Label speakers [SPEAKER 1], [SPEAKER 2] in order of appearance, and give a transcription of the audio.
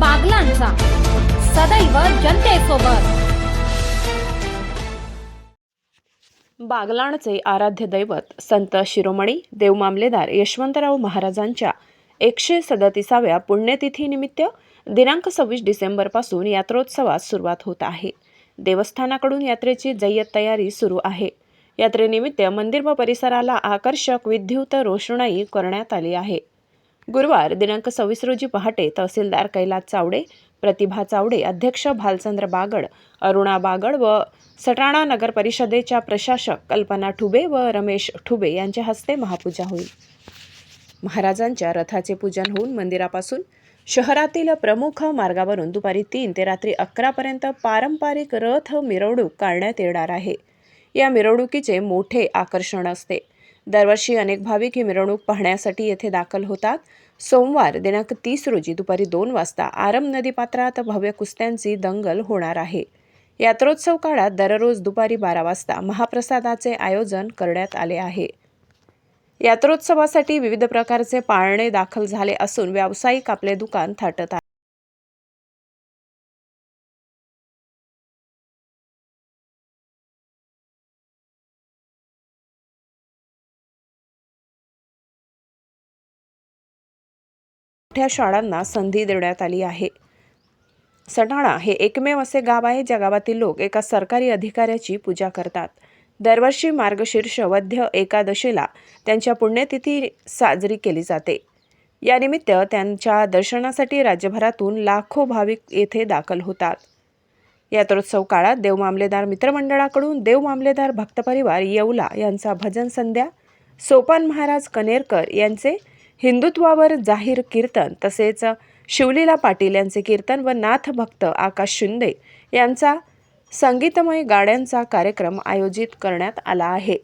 [SPEAKER 1] बागलांचा. सदैव जनतेसोबत.
[SPEAKER 2] बागलाणचे आराध्य दैवत संत शिरोमणी देवमामलेदार यशवंतराव महाराजांच्या एकशे सदतीसाव्या पुण्यतिथीनिमित्त दिनांक सव्वीस डिसेंबरपासून यात्रोत्सवास सुरुवात होत आहे. देवस्थानाकडून यात्रेची जय्यत तयारी सुरू आहे. यात्रेनिमित्त मंदिर व परिसराला आकर्षक विद्युत रोषणाई करण्यात आली आहे. गुरुवार दिनांक सव्वीस रोजी पहाटे तहसीलदार कैलास चावडे प्रतिभा चावडे अध्यक्ष भालचंद्र बागड अरुणा बागड व सटाणा नगर परिषदेच्या प्रशासक कल्पना ठुबे व रमेश ठुबे यांच्या हस्ते महापूजा होईल. महाराजांच्या रथाचे पूजन होऊन मंदिरापासून शहरातील प्रमुख मार्गावरून दुपारी तीन ते रात्री अकरापर्यंत पारंपरिक रथ मिरवणूक काढण्यात येणार आहे. या मिरवणुकीचे मोठे आकर्षण असते. दरवर्षी अनेक भाविक ही मिरवणूक पाहण्यासाठी येथे दाखल होतात. सोमवार दिनांक तीस रोजी दुपारी दोन वाजता आरम नदीपात्रात भव्य कुस्त्यांची दंगल होणार आहे. यात्रोत्सव काळात दररोज दुपारी बारा वाजता महाप्रसादाचे आयोजन करण्यात आले आहे. यात्रोत्सवासाठी विविध प्रकारचे पाळणे दाखल झाले असून व्यावसायिक आपले दुकान थाटत आहेत मोठ्या शाळांना संधी देण्यात आली आहे. सटाणा हे एकमेव असे गाव आहे ज्या गावातील लोक एका सरकारी अधिकाऱ्याची पूजा करतात. दरवर्षी मार्गशीर्ष वध्य एकादशीला त्यांच्या पुण्यतिथी साजरी केली जाते. यानिमित्त त्यांच्या दर्शनासाठी राज्यभरातून लाखो भाविक येथे दाखल होतात. यात्रोत्सव काळात देवमामलेदार मित्रमंडळाकडून देवमामलेदार भक्तपरिवार येवला यांचा भजन संध्या सोपान महाराज कनेरकर यांचे हिंदुत्वावर जाहीर कीर्तन तसेच शिवलीला पाटील यांचे कीर्तन व नाथ भक्त आकाश शिंदे यांचा संगीतमय गाड्यांचा कार्यक्रम आयोजित करण्यात आला आहे.